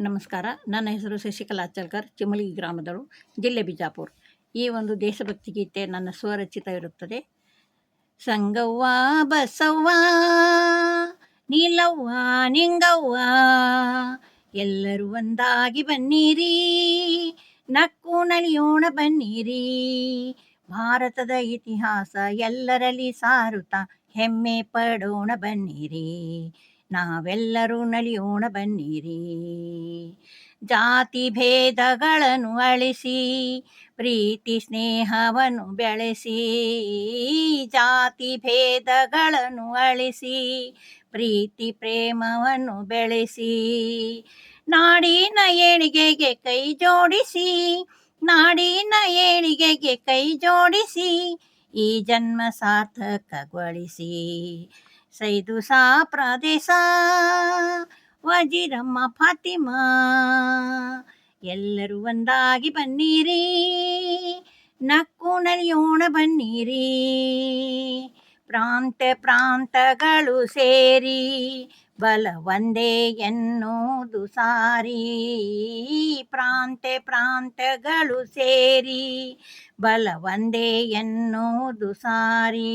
ನಮಸ್ಕಾರ. ನನ್ನ ಹೆಸರು ಶಶಿಕಲಾ ಅಚ್ಚಲ್ಕರ್ ಚಿಮಲಗಿ ಗ್ರಾಮದವರು, ಜಿಲ್ಲೆ ಬಿಜಾಪುರ್. ಈ ಒಂದು ದೇಶಭಕ್ತಿ ಗೀತೆ ನನ್ನ ಸ್ವರಚಿತ ಇರುತ್ತದೆ. ಸಂಗವ್ವ, ಬಸವ್ವ, ನೀಲವ್ವ, ನಿಂಗವ್ವ, ಎಲ್ಲರೂ ಒಂದಾಗಿ ಬನ್ನಿರಿ, ನಕ್ಕು ನಲಿಯೋಣ ಬನ್ನಿರಿ. ಭಾರತದ ಇತಿಹಾಸ ಎಲ್ಲರಲ್ಲಿ ಸಾರುತ್ತಾ ಹೆಮ್ಮೆ ಪಡೋಣ ಬನ್ನಿರಿ. ನಾವೆಲ್ಲರೂ ನಲಿಯೋಣ ಬನ್ನಿರಿ. ಜಾತಿ ಭೇದಗಳನ್ನು ಅಳಿಸಿ, ಪ್ರೀತಿ ಸ್ನೇಹವನ್ನು ಬೆಳೆಸಿ, ಜಾತಿ ಭೇದಗಳನ್ನು ಅಳಿಸಿ, ಪ್ರೀತಿ ಪ್ರೇಮವನ್ನು ಬೆಳೆಸಿ, ನಾಡಿನ ಏಳಿಗೆಗೆ ಕೈ ಜೋಡಿಸಿ, ನಾಡಿನ ಏಳಿಗೆಗೆ ಕೈ ಜೋಡಿಸಿ, ಈ ಜನ್ಮ ಸಾರ್ಥಕಗೊಳಿಸಿ. ಸೈದು ಸಾ ಪ್ರದೇಶ ವಜಿರಮ್ಮ ಫಾತಿಮಾ ಎಲ್ಲರೂ ಒಂದಾಗಿ ಬನ್ನಿರಿ ನಕ್ಕು ನಲಿಯೋಣ ಬನ್ನಿರಿ ಪ್ರಾಂತ ಪ್ರಾಂತಗಳು ಸೇರಿ ಬಲ ಒಂದೇ ಎನ್ನುವುದು ಸಾರಿ ಪ್ರಾಂತೆ ಪ್ರಾಂತಗಳು ಸೇರಿ ಬಲ ಒಂದೇ ಎನ್ನುವುದು ಸಾರಿ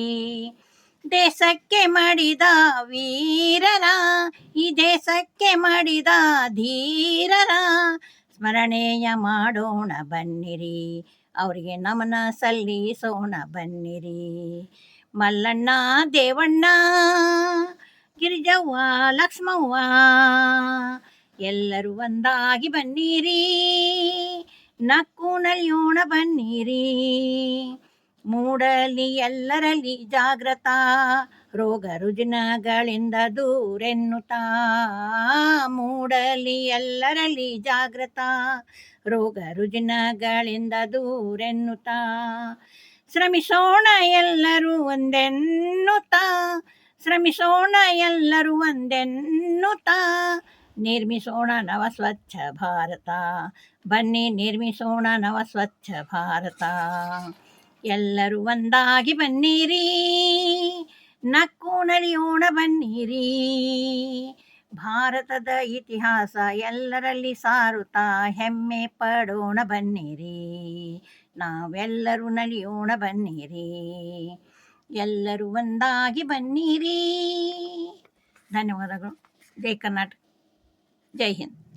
ದೇಶಕ್ಕೆ ಮಾಡಿದ ವೀರರ, ಈ ದೇಶಕ್ಕೆ ಮಾಡಿದ ಧೀರರ. ಸ್ಮರಣೆಯ ಮಾಡೋಣ ಬನ್ನಿರಿ, ಅವರಿಗೆ ನಮನ ಸಲ್ಲಿಸೋಣ ಬನ್ನಿರಿ. ಮಲ್ಲಣ್ಣ, ದೇವಣ್ಣ, ಗಿರಿಜವ್ವ, ಲಕ್ಷ್ಮವ್ವ, ಎಲ್ಲರೂ ಒಂದಾಗಿ ಬನ್ನಿರಿ, ನಕ್ಕು ನಲಿಯೋಣ ಬನ್ನಿರಿ. ಮೂಡಲಿ ಎಲ್ಲರಲ್ಲಿ ಜಾಗೃತ ರೋಗ ರುಜಿನಗಳಿಂದ ದೂರೆನ್ನುತ್ತಾ. ಮೂಡಲಿ ಎಲ್ಲರಲ್ಲಿ ಜಾಗೃತ ರೋಗ ರುಜಿನಗಳಿಂದ ದೂರೆನ್ನುತ್ತಾ. ಶ್ರಮಿಸೋಣ ಎಲ್ಲರೂ ಒಂದೆನ್ನುತ್ತಾ. ಶ್ರಮಿಸೋಣ ಎಲ್ಲರೂ ಒಂದೆನ್ನುತ್ತಾ. ನಿರ್ಮಿಸೋಣ ನವ ಸ್ವಚ್ಛ ಭಾರತ. ಬನ್ನಿ ನಿರ್ಮಿಸೋಣ ನವ ಸ್ವಚ್ಛ ಭಾರತ. ಎಲ್ಲರೂ ಒಂದಾಗಿ ಬನ್ನಿರಿ ನಕ್ಕು ನಲಿಯೋಣ ಬನ್ನಿರಿ. ಭಾರತದ ಇತಿಹಾಸ ಎಲ್ಲರಲ್ಲಿ ಸಾರುತ್ತಾ ಹೆಮ್ಮೆ ಪಡೋಣ ಬನ್ನಿರಿ, ನಾವೆಲ್ಲರೂ ನಲಿಯೋಣ ಬನ್ನಿರಿ. ಎಲ್ಲರೂ ಒಂದಾಗಿ ಬನ್ನಿರಿ. ಧನ್ಯವಾದಗಳು. ಜೈ ಕರ್ನಾಟಕ. ಜೈ ಹಿಂದ್.